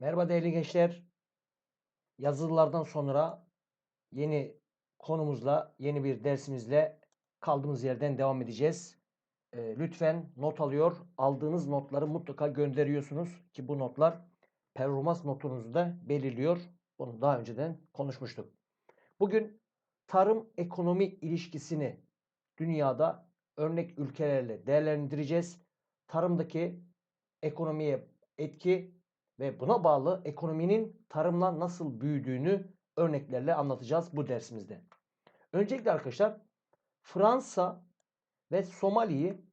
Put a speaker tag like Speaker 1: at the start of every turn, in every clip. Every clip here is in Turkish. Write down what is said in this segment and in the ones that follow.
Speaker 1: Merhaba değerli gençler. Yazılılardan sonra yeni konumuzla, yeni bir dersimizle kaldığımız yerden devam edeceğiz. Ee, lütfen not alıyor. Aldığınız notları mutlaka gönderiyorsunuz ki bu notlar performans notunuzu da belirliyor. Bunu daha önceden konuşmuştuk. Bugün tarım ekonomi ilişkisini dünyada örnek ülkelerle değerlendireceğiz. Tarımdaki ekonomiye etki ve buna bağlı ekonominin tarımla nasıl büyüdüğünü örneklerle anlatacağız bu dersimizde. Öncelikle arkadaşlar Fransa ve Somali'yi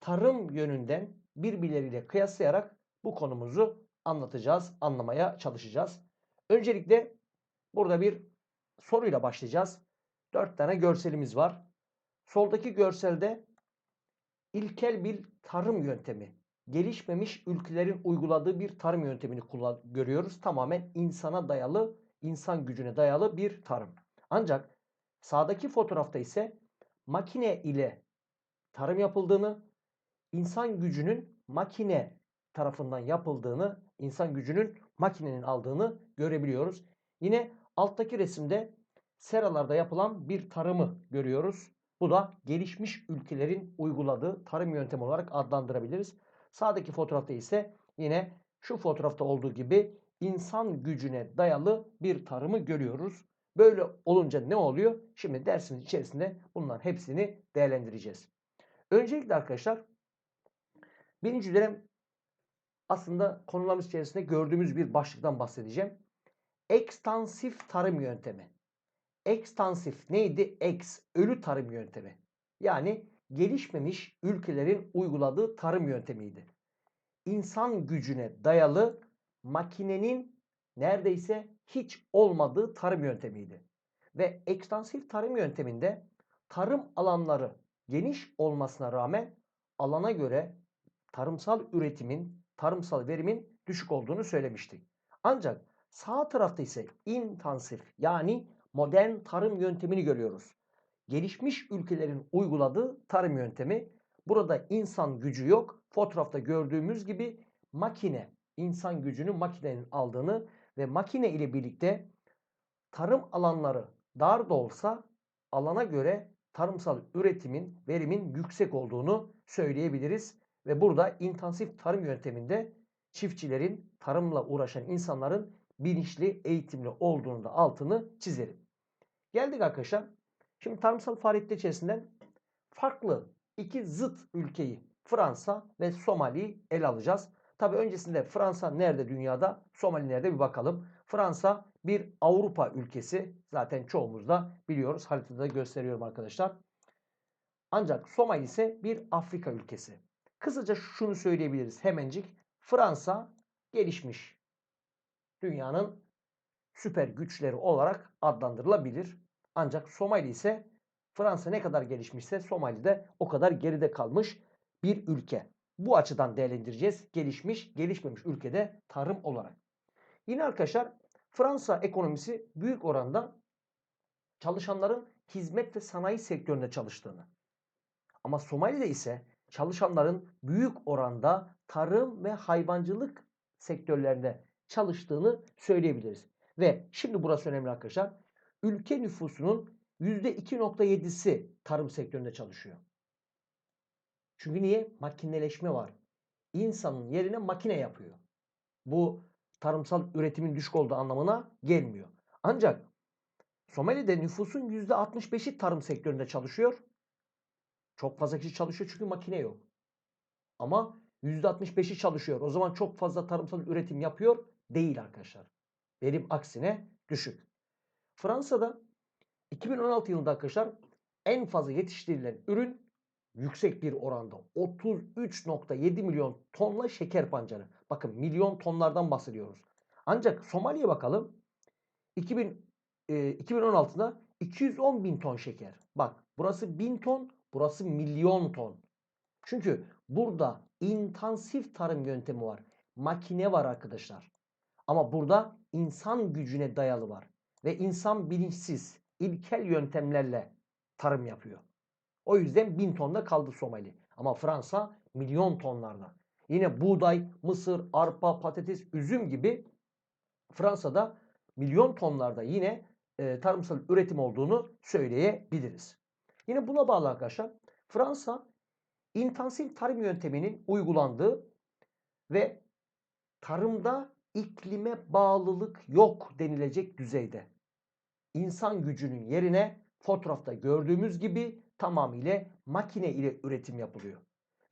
Speaker 1: tarım yönünden birbirleriyle kıyaslayarak bu konumuzu anlatacağız, anlamaya çalışacağız. Öncelikle burada bir soruyla başlayacağız. Dört tane görselimiz var. Soldaki görselde ilkel bir tarım yöntemi gelişmemiş ülkelerin uyguladığı bir tarım yöntemini görüyoruz. Tamamen insana dayalı, insan gücüne dayalı bir tarım. Ancak sağdaki fotoğrafta ise makine ile tarım yapıldığını, insan gücünün makine tarafından yapıldığını, insan gücünün makinenin aldığını görebiliyoruz. Yine alttaki resimde seralarda yapılan bir tarımı görüyoruz. Bu da gelişmiş ülkelerin uyguladığı tarım yöntemi olarak adlandırabiliriz. Sağdaki fotoğrafta ise yine şu fotoğrafta olduğu gibi insan gücüne dayalı bir tarımı görüyoruz. Böyle olunca ne oluyor? Şimdi dersimiz içerisinde bunların hepsini değerlendireceğiz. Öncelikle arkadaşlar birinci dönem aslında konularımız içerisinde gördüğümüz bir başlıktan bahsedeceğim. Ekstansif tarım yöntemi. Ekstansif neydi? Ex, ölü tarım yöntemi. Yani gelişmemiş ülkelerin uyguladığı tarım yöntemiydi. İnsan gücüne dayalı makinenin neredeyse hiç olmadığı tarım yöntemiydi. Ve ekstansif tarım yönteminde tarım alanları geniş olmasına rağmen alana göre tarımsal üretimin, tarımsal verimin düşük olduğunu söylemiştik. Ancak sağ tarafta ise intensif yani modern tarım yöntemini görüyoruz gelişmiş ülkelerin uyguladığı tarım yöntemi. Burada insan gücü yok. Fotoğrafta gördüğümüz gibi makine, insan gücünü makinenin aldığını ve makine ile birlikte tarım alanları dar da olsa alana göre tarımsal üretimin, verimin yüksek olduğunu söyleyebiliriz. Ve burada intensif tarım yönteminde çiftçilerin, tarımla uğraşan insanların bilinçli, eğitimli olduğunu da altını çizelim. Geldik arkadaşlar Şimdi tarımsal faaliyetler içerisinden farklı iki zıt ülkeyi Fransa ve Somali'yi ele alacağız. Tabi öncesinde Fransa nerede dünyada, Somali nerede bir bakalım. Fransa bir Avrupa ülkesi. Zaten çoğumuz da biliyoruz. Haritada gösteriyorum arkadaşlar. Ancak Somali ise bir Afrika ülkesi. Kısaca şunu söyleyebiliriz hemencik. Fransa gelişmiş. Dünyanın süper güçleri olarak adlandırılabilir. Ancak Somali ise Fransa ne kadar gelişmişse Somali de o kadar geride kalmış bir ülke. Bu açıdan değerlendireceğiz. Gelişmiş, gelişmemiş ülkede tarım olarak. Yine arkadaşlar Fransa ekonomisi büyük oranda çalışanların hizmet ve sanayi sektöründe çalıştığını. Ama Somali'de ise çalışanların büyük oranda tarım ve hayvancılık sektörlerinde çalıştığını söyleyebiliriz. Ve şimdi burası önemli arkadaşlar ülke nüfusunun %2.7'si tarım sektöründe çalışıyor. Çünkü niye? Makineleşme var. İnsanın yerine makine yapıyor. Bu tarımsal üretimin düşük olduğu anlamına gelmiyor. Ancak Somali'de nüfusun %65'i tarım sektöründe çalışıyor. Çok fazla kişi çalışıyor çünkü makine yok. Ama %65'i çalışıyor. O zaman çok fazla tarımsal üretim yapıyor değil arkadaşlar. Verim aksine düşük. Fransa'da 2016 yılında arkadaşlar en fazla yetiştirilen ürün yüksek bir oranda 33.7 milyon tonla şeker pancarı. Bakın milyon tonlardan bahsediyoruz. Ancak Somali'ye bakalım. 2000, e, 2016'da 210 bin ton şeker. Bak burası bin ton, burası milyon ton. Çünkü burada intensif tarım yöntemi var. Makine var arkadaşlar. Ama burada insan gücüne dayalı var. Ve insan bilinçsiz, ilkel yöntemlerle tarım yapıyor. O yüzden bin tonda kaldı Somali. Ama Fransa milyon tonlarda. Yine buğday, mısır, arpa, patates, üzüm gibi Fransa'da milyon tonlarda yine e, tarımsal üretim olduğunu söyleyebiliriz. Yine buna bağlı arkadaşlar Fransa intensif tarım yönteminin uygulandığı ve tarımda iklime bağlılık yok denilecek düzeyde. İnsan gücünün yerine fotoğrafta gördüğümüz gibi tamamıyla makine ile üretim yapılıyor.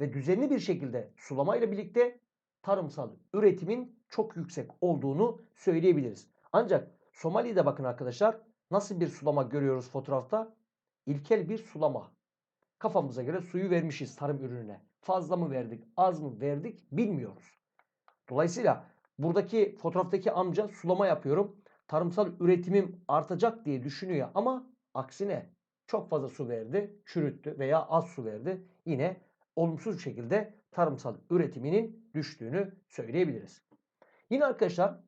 Speaker 1: Ve düzenli bir şekilde sulama ile birlikte tarımsal üretimin çok yüksek olduğunu söyleyebiliriz. Ancak Somali'de bakın arkadaşlar nasıl bir sulama görüyoruz fotoğrafta? İlkel bir sulama. Kafamıza göre suyu vermişiz tarım ürününe. Fazla mı verdik, az mı verdik bilmiyoruz. Dolayısıyla buradaki fotoğraftaki amca sulama yapıyorum. Tarımsal üretimim artacak diye düşünüyor ama aksine çok fazla su verdi, çürüttü veya az su verdi. Yine olumsuz şekilde tarımsal üretiminin düştüğünü söyleyebiliriz. Yine arkadaşlar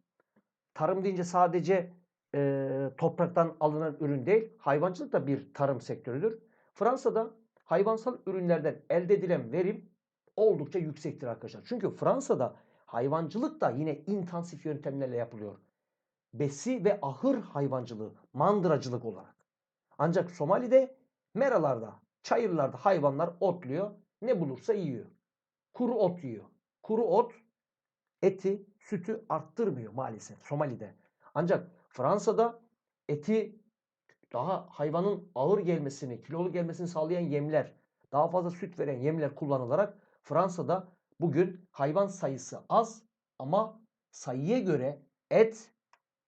Speaker 1: tarım deyince sadece e, topraktan alınan ürün değil, hayvancılık da bir tarım sektörüdür. Fransa'da hayvansal ürünlerden elde edilen verim oldukça yüksektir arkadaşlar. Çünkü Fransa'da hayvancılık da yine intensif yöntemlerle yapılıyor. Besi ve ahır hayvancılığı, mandıracılık olarak. Ancak Somali'de meralarda, çayırlarda hayvanlar otluyor. Ne bulursa yiyor. Kuru ot yiyor. Kuru ot eti, sütü arttırmıyor maalesef Somali'de. Ancak Fransa'da eti daha hayvanın ağır gelmesini, kilolu gelmesini sağlayan yemler, daha fazla süt veren yemler kullanılarak Fransa'da bugün hayvan sayısı az ama sayıya göre et,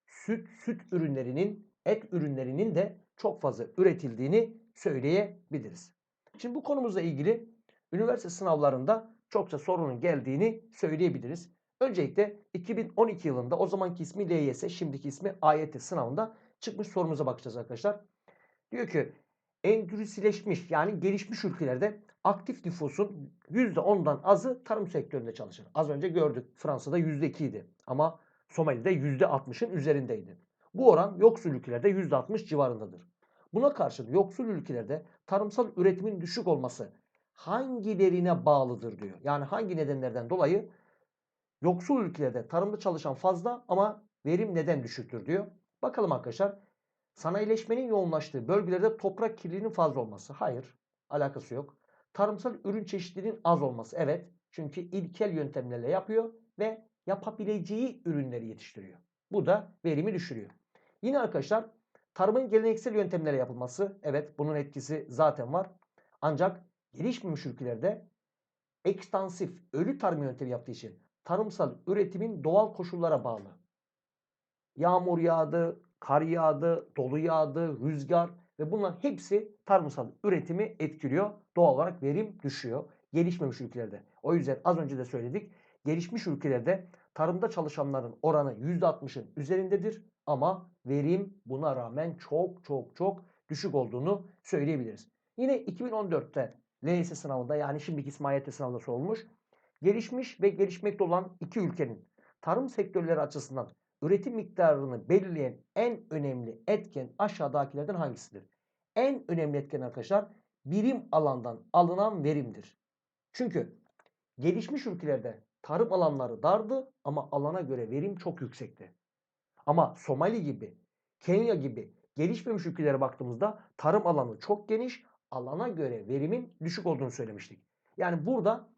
Speaker 1: süt, süt ürünlerinin, et ürünlerinin de çok fazla üretildiğini söyleyebiliriz. Şimdi bu konumuzla ilgili üniversite sınavlarında çokça sorunun geldiğini söyleyebiliriz. Öncelikle 2012 yılında o zamanki ismi LYS, şimdiki ismi AYT sınavında çıkmış sorumuza bakacağız arkadaşlar. Diyor ki endüstrileşmiş yani gelişmiş ülkelerde aktif nüfusun %10'dan azı tarım sektöründe çalışır. Az önce gördük Fransa'da %2 idi ama Somali'de %60'ın üzerindeydi. Bu oran yoksul ülkelerde %60 civarındadır. Buna karşın yoksul ülkelerde tarımsal üretimin düşük olması hangilerine bağlıdır diyor. Yani hangi nedenlerden dolayı yoksul ülkelerde tarımda çalışan fazla ama verim neden düşüktür diyor. Bakalım arkadaşlar. Sanayileşmenin yoğunlaştığı bölgelerde toprak kirliliğinin fazla olması. Hayır. Alakası yok. Tarımsal ürün çeşitliliğinin az olması. Evet. Çünkü ilkel yöntemlerle yapıyor ve yapabileceği ürünleri yetiştiriyor. Bu da verimi düşürüyor. Yine arkadaşlar tarımın geleneksel yöntemlerle yapılması. Evet bunun etkisi zaten var. Ancak gelişmemiş ülkelerde ekstansif ölü tarım yöntemi yaptığı için tarımsal üretimin doğal koşullara bağlı. Yağmur yağdı, kar yağdı, dolu yağdı, rüzgar ve bunların hepsi tarımsal üretimi etkiliyor. Doğal olarak verim düşüyor. Gelişmemiş ülkelerde. O yüzden az önce de söyledik. Gelişmiş ülkelerde tarımda çalışanların oranı %60'ın üzerindedir. Ama verim buna rağmen çok çok çok düşük olduğunu söyleyebiliriz. Yine 2014'te LYS sınavında yani şimdiki İsmailiyet sınavında sorulmuş. Gelişmiş ve gelişmekte olan iki ülkenin tarım sektörleri açısından üretim miktarını belirleyen en önemli etken aşağıdakilerden hangisidir? En önemli etken arkadaşlar birim alandan alınan verimdir. Çünkü gelişmiş ülkelerde tarım alanları dardı ama alana göre verim çok yüksekti. Ama Somali gibi, Kenya gibi gelişmemiş ülkelere baktığımızda tarım alanı çok geniş, alana göre verimin düşük olduğunu söylemiştik. Yani burada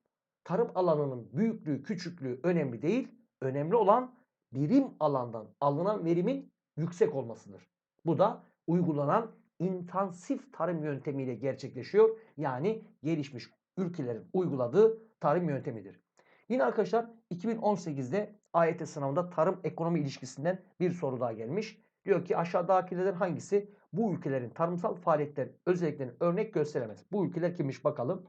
Speaker 1: tarım alanının büyüklüğü, küçüklüğü önemli değil. Önemli olan birim alandan alınan verimin yüksek olmasıdır. Bu da uygulanan intensif tarım yöntemiyle gerçekleşiyor. Yani gelişmiş ülkelerin uyguladığı tarım yöntemidir. Yine arkadaşlar 2018'de AYT sınavında tarım ekonomi ilişkisinden bir soru daha gelmiş. Diyor ki aşağıdakilerden hangisi bu ülkelerin tarımsal faaliyetler özelliklerini örnek gösteremez? Bu ülkeler kimmiş bakalım.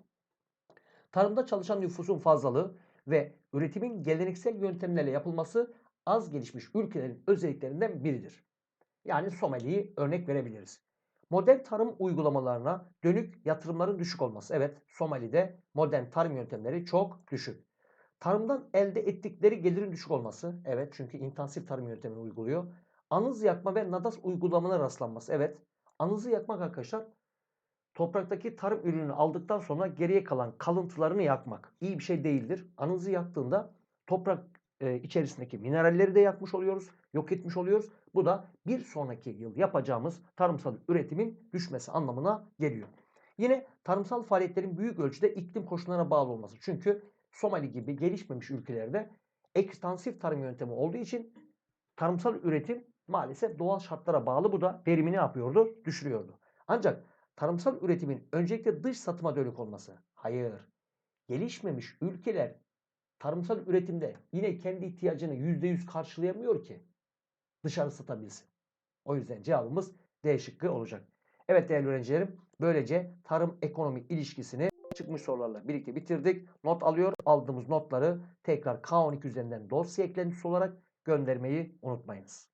Speaker 1: Tarımda çalışan nüfusun fazlalığı ve üretimin geleneksel yöntemlerle yapılması az gelişmiş ülkelerin özelliklerinden biridir. Yani Somali'yi örnek verebiliriz. Modern tarım uygulamalarına dönük yatırımların düşük olması. Evet Somali'de modern tarım yöntemleri çok düşük. Tarımdan elde ettikleri gelirin düşük olması. Evet çünkü intensif tarım yöntemini uyguluyor. Anız yakma ve nadas uygulamalarına rastlanması. Evet anızı yakmak arkadaşlar topraktaki tarım ürününü aldıktan sonra geriye kalan kalıntılarını yakmak. İyi bir şey değildir. Anızı yaktığında toprak e, içerisindeki mineralleri de yakmış oluyoruz, yok etmiş oluyoruz. Bu da bir sonraki yıl yapacağımız tarımsal üretimin düşmesi anlamına geliyor. Yine tarımsal faaliyetlerin büyük ölçüde iklim koşullarına bağlı olması. Çünkü Somali gibi gelişmemiş ülkelerde ekstansif tarım yöntemi olduğu için tarımsal üretim maalesef doğal şartlara bağlı. Bu da verimini yapıyordu? Düşürüyordu. Ancak tarımsal üretimin öncelikle dış satıma dönük olması. Hayır. Gelişmemiş ülkeler tarımsal üretimde yine kendi ihtiyacını %100 karşılayamıyor ki dışarı satabilsin. O yüzden cevabımız D şıkkı olacak. Evet değerli öğrencilerim böylece tarım ekonomi ilişkisini çıkmış sorularla birlikte bitirdik. Not alıyor. Aldığımız notları tekrar K12 üzerinden dosya eklentisi olarak göndermeyi unutmayınız.